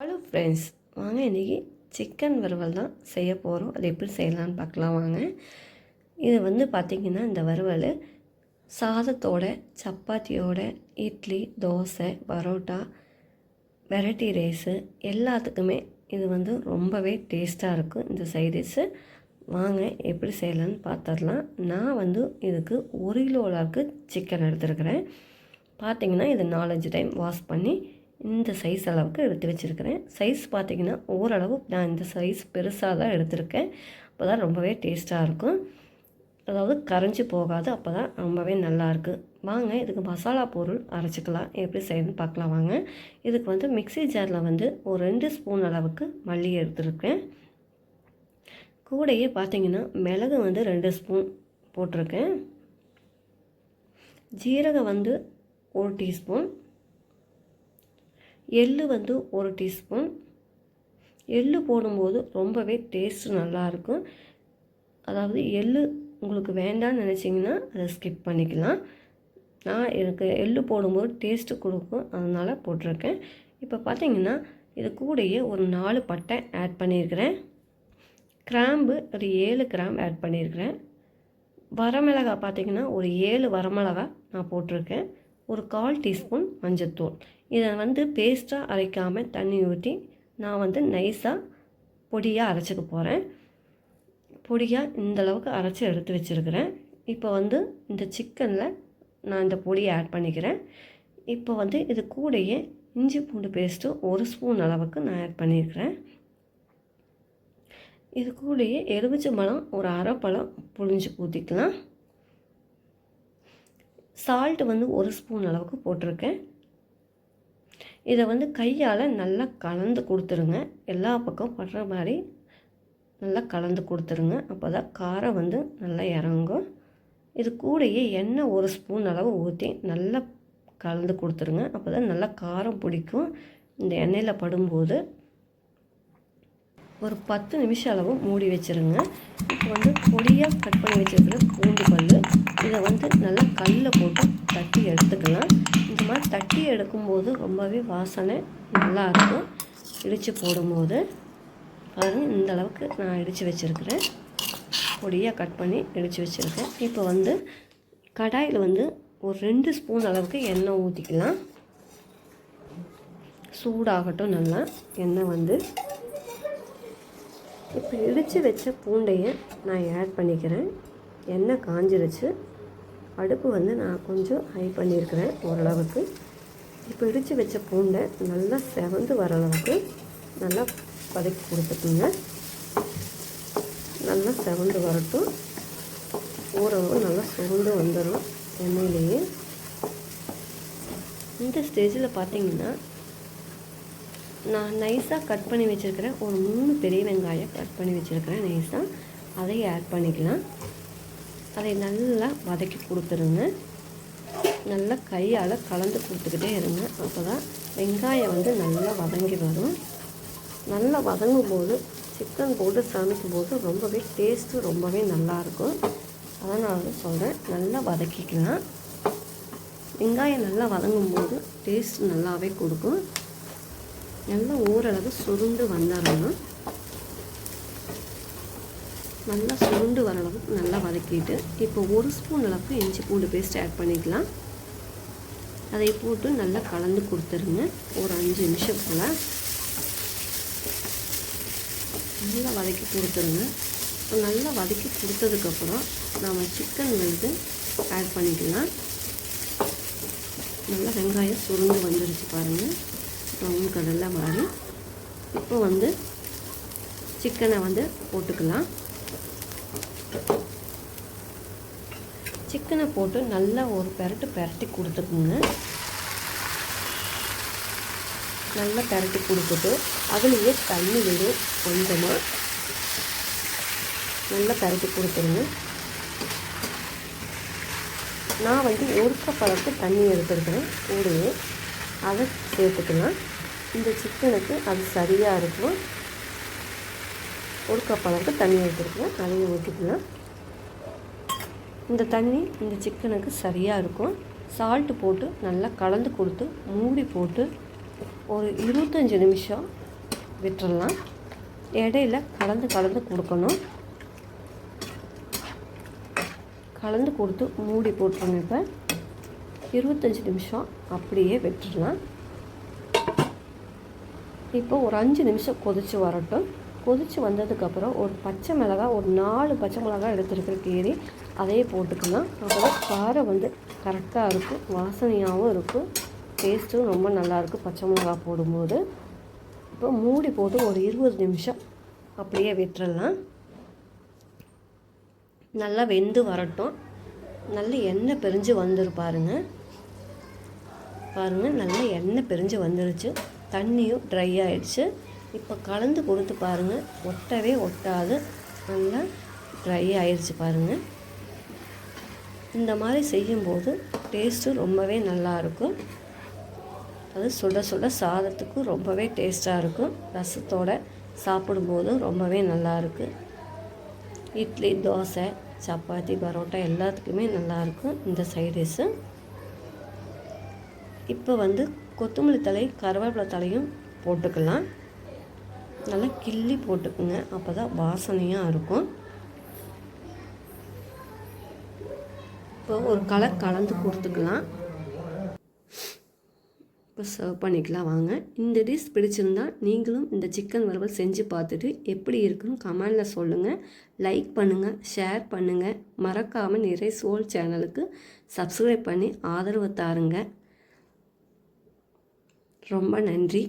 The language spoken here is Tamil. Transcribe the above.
ஹலோ ஃப்ரெண்ட்ஸ் வாங்க இன்றைக்கி சிக்கன் வறுவல் தான் செய்ய போகிறோம் அது எப்படி செய்யலாம்னு பார்க்கலாம் வாங்க. இது வந்து பார்த்திங்கன்னா இந்த வறுவல் சாதத்தோட சப்பாத்தியோட இட்லி தோசை பரோட்டா வெரைட்டி ரைஸு எல்லாத்துக்குமே இது வந்து ரொம்பவே டேஸ்ட்டாக இருக்கும். இந்த சைடிஷ்ஷு வாங்க எப்படி செய்யலான்னு பார்த்துடலாம் நான் வந்து இதுக்கு ஒரு கிலோ அளவுக்கு சிக்கன் எடுத்துருக்கிறேன். பார்த்தீங்கன்னா இது நாலஞ்சு டைம் வாஷ் பண்ணி இந்த சைஸ் அளவுக்கு எடுத்து வச்சுருக்கிறேன். சைஸ் பார்த்திங்கன்னா ஓரளவு நான் இந்த சைஸ் பெருசாக தான் எடுத்திருக்கேன். அப்போ தான் ரொம்பவே டேஸ்ட்டாக இருக்கும். அதாவது கரைஞ்சி போகாது அப்போ தான் ரொம்பவே நல்லாயிருக்கு வாங்க இதுக்கு மசாலா பொருள் அரைச்சிக்கலாம். எப்படி செய்யணும்னு பார்க்கலாம் வாங்க. இதுக்கு வந்து மிக்ஸி ஜாரில் வந்து ஒரு ரெண்டு ஸ்பூன் அளவுக்கு மல்லி எடுத்துருக்கேன். கூடையே பார்த்திங்கன்னா மிளகு வந்து ரெண்டு ஸ்பூன் போட்டிருக்கேன். ஜீரகம் வந்து ஒரு டீஸ்பூன் எள்ளு வந்து ஒரு டீஸ்பூன். எள்ளு போடும்போது ரொம்பவே டேஸ்ட்டு நல்லாயிருக்கும் அதாவது எள்ளு உங்களுக்கு வேண்டாம்னு நினச்சிங்கன்னா அதை ஸ்கிப் பண்ணிக்கலாம். நான் எனக்கு எள்ளு போடும்போது டேஸ்ட்டு கொடுக்கும் அதனால் போட்டிருக்கேன். இப்போ பார்த்தீங்கன்னா இது கூடயே ஒரு நாலு பட்டை ஆட் பண்ணியிருக்கிறேன் கிராம்பு ஒரு ஏழு கிராம்பு ஆட் பண்ணியிருக்கிறேன் வரமிளகா பார்த்திங்கன்னா ஒரு ஏழு வரமிளகா நான் போட்டிருக்கேன். ஒரு கால் டீஸ்பூன் மஞ்சத்தூள். இதை வந்து பேஸ்ட்டாக அரைக்காமல் தண்ணி ஊற்றி நான் வந்து நைஸாக பொடியாக அரைச்சிக்க போகிறேன் பொடியாக இந்தளவுக்கு அரைச்சி எடுத்து வச்சுருக்கிறேன். இப்போ வந்து இந்த சிக்கனில் நான் இந்த பொடியை ஆட் பண்ணிக்கிறேன். இப்போ வந்து இது கூடையே இஞ்சி பூண்டு பேஸ்ட்டு ஒரு ஸ்பூன் அளவுக்கு நான் ஆட் பண்ணியிருக்கிறேன். இது கூடயே எலுமிச்சை பழம் ஒரு அரை பழம் புழிஞ்சு ஊற்றிக்கலாம் சால்ட் வந்து ஒரு ஸ்பூன் அளவுக்கு போட்டிருக்கேன். இதை வந்து கையால் நல்லா கலந்து கொடுத்துருங்க. எல்லா பக்கம் படுற மாதிரி நல்லா கலந்து கொடுத்துருங்க. அப்போ தான் காரம் வந்து நல்லா இறங்கும். இது கூடயே எண்ணெய் ஒரு ஸ்பூன் அளவு ஊற்றி நல்லா கலந்து கொடுத்துருங்க. அப்போ தான் நல்லா காரம் பிடிக்கும். இந்த எண்ணெயில் படும்போது ஒரு பத்து நிமிஷம் அளவு மூடி வச்சுருங்க. இப்போ வந்து பொடியாக கட் பண்ணி வச்சுருக்கிற பூண்டு கல்லில் போட்டு தட்டி எடுத்துக்கலாம் இந்த மாதிரி தட்டி எடுக்கும்போது ரொம்பவே வாசனை நல்லாயிருக்கும் இடித்து போடும்போது. பாருங்கள் இந்த அளவுக்கு நான் இடித்து வச்சுருக்கிறேன். பொடியாக கட் பண்ணி இடித்து வச்சுருக்கேன். இப்போ வந்து கடாயில் வந்து ஒரு ரெண்டு ஸ்பூன் அளவுக்கு எண்ணெய் ஊற்றிக்கலாம் சூடாகட்டும் நல்லா எண்ணெய் வந்து. இப்போ இடித்து வச்ச பூண்டையை நான் ஆட் பண்ணிக்கிறேன். எண்ணெய் காஞ்சிருச்சு. அடுப்பு வந்து நான் கொஞ்சம் ஹை பண்ணியிருக்கிறேன் ஓரளவுக்கு. இப்போ இடித்து வச்ச பூண்டை நல்லா செவந்து வர அளவுக்கு நல்லா வதக்கி கொடுத்துட்டுங்க நல்லா செவந்து வரட்டும். ஓரளவு நல்லா சுருண்டு வந்துடும் எண்ணெயிலேயே. இந்த ஸ்டேஜில் பார்த்தீங்கன்னா நான் நைஸாக கட் பண்ணி வச்சுருக்கிறேன். ஒரு மூணு பெரிய வெங்காயம் கட் பண்ணி வச்சுருக்கிறேன் நைஸாக அதை ஆட் பண்ணிக்கலாம். அதை நல்லா வதக்கி கொடுத்துருங்க. நல்லா கையால் கலந்து கொடுத்துக்கிட்டே இருங்க. அப்போ தான் வெங்காயம் வந்து நல்லா வதங்கி வரும். நல்லா வதங்கும் போது சிக்கன் போட்டு சமைக்கும் போது ரொம்பவே டேஸ்ட்டு ரொம்பவே நல்லாயிருக்கும் அதனால தான் சொல்கிறேன் நல்லா வதக்கிக்கலாம். வெங்காயம் நல்லா வதங்கும் போது டேஸ்ட் நல்லாவே கொடுக்கும். நல்லா ஓரளவு சுருண்டு வந்துடணும் நல்லா சுருண்டு வர அளவுக்கு நல்லா வதக்கிட்டு இப்போ ஒரு ஸ்பூன் அளவுக்கு இஞ்சி பூண்டு பேஸ்ட் ஆட் பண்ணிக்கலாம். அதை போட்டு நல்லா கலந்து கொடுத்துருங்க. ஒரு அஞ்சு நிமிஷம் போல். நல்லா வதக்கி கொடுத்துருங்க. இப்போ நல்லா வதக்கி கொடுத்ததுக்கப்புறம் நம்ம சிக்கன் வந்து ஆட் பண்ணிக்கலாம். நல்லா வெங்காயம் சுருண்டு வந்துருச்சு பாருங்கள் ப்ரௌன் கலரில் மாறி. இப்போ வந்து சிக்கனை வந்து போட்டுக்கலாம். சிக்கனை போட்டு நல்லா ஒரு பெரட்டு பெரட்டி கொடுத்துக்குங்க. நல்லா பெரட்டி கொடுத்துட்டு அதுலேயே தண்ணி விடும் கொஞ்சமாக நல்லா பெரட்டி கொடுத்துருங்க. நான் வந்து ஒரு கப் அளவுக்கு தண்ணி எடுத்துருக்கிறேன் கூடவே அதை சேர்த்துக்கலாம். இந்த சிக்கனுக்கு அது சரியாக இருக்கும். ஒரு கப் அளவுக்கு தண்ணி எடுத்துருக்கேன் அதையும் ஊற்றிக்கலாம் இந்த தண்ணி இந்த சிக்கனுக்கு சரியாக இருக்கும். சால்ட்டு போட்டு நல்லா கலந்து கொடுத்து மூடி போட்டு ஒரு இருபத்தஞ்சி நிமிஷம் விட்டுறலாம். இடையில கலந்து கலந்து கொடுக்கணும். கலந்து கொடுத்து மூடி போட்டுருங்க இப்போ. இருபத்தஞ்சி நிமிஷம் அப்படியே விட்டுடலாம் இப்போ ஒரு அஞ்சு நிமிஷம் கொதித்து வரட்டும். கொதித்து வந்ததுக்கப்புறம் ஒரு பச்சை மிளகாய் ஒரு நாலு பச்சை மிளகாய் எடுத்துருக்கிற கீரி அதையே போட்டுக்கலாம். அப்புறம் காரம் வந்து கரெக்டாக இருக்கும். வாசனையாகவும் இருக்கும். டேஸ்ட்டும் ரொம்ப நல்லாயிருக்கும் பச்சை மிளகாய் போடும்போது. இப்போ மூடி போட்டு ஒரு இருபது நிமிஷம் அப்படியே விட்டுறலாம். நல்லா வெந்து வரட்டும். நல்ல எண்ணெய் பிரிஞ்சு வந்துரு பாருங்க. பாருங்கள் நல்லா எண்ணெய் பிரிஞ்சு வந்துருச்சு. தண்ணியும் ட்ரை ஆயிடுச்சு. இப்போ கலந்து கொடுத்து பாருங்கள் ஒட்டவே ஒட்டாது. நல்லா ட்ரை ஆயிடுச்சு பாருங்கள் இந்த மாதிரி செய்யும்போது டேஸ்ட்டு ரொம்பவே நல்லாயிருக்கும் அது சுட சுட சாதத்துக்கும் ரொம்பவே டேஸ்ட்டாக இருக்கும். ரசத்தோடு சாப்பிடும்போதும் ரொம்பவே நல்லாயிருக்கு இட்லி தோசை சப்பாத்தி பரோட்டா எல்லாத்துக்குமே நல்லாயிருக்கும் இந்த சைடிஷ்ஷு இப்போ வந்து கொத்தமல்லி தலை கருவேப்பிலை தலையும் போட்டுக்கலாம். நல்லா கிள்ளி போட்டுக்குங்க. அப்போ தான் வாசனையாக இருக்கும். இப்போ ஒரு கலர் கலந்து கொடுத்துக்கலாம். இப்போ சர்வ் பண்ணிக்கலாம் வாங்க. இந்த டிஷ் பிடிச்சிருந்தா நீங்களும் இந்த சிக்கன் வறுவல் செஞ்சு பார்த்துட்டு எப்படி இருக்குன்னு கமெண்டில் சொல்லுங்கள் லைக் பண்ணுங்கள் ஷேர் பண்ணுங்கள் மறக்காமல் நிறைய சோல் சேனலுக்கு சப்ஸ்கிரைப் பண்ணி ஆதரவு தாருங்க. ரொம்ப நன்றி.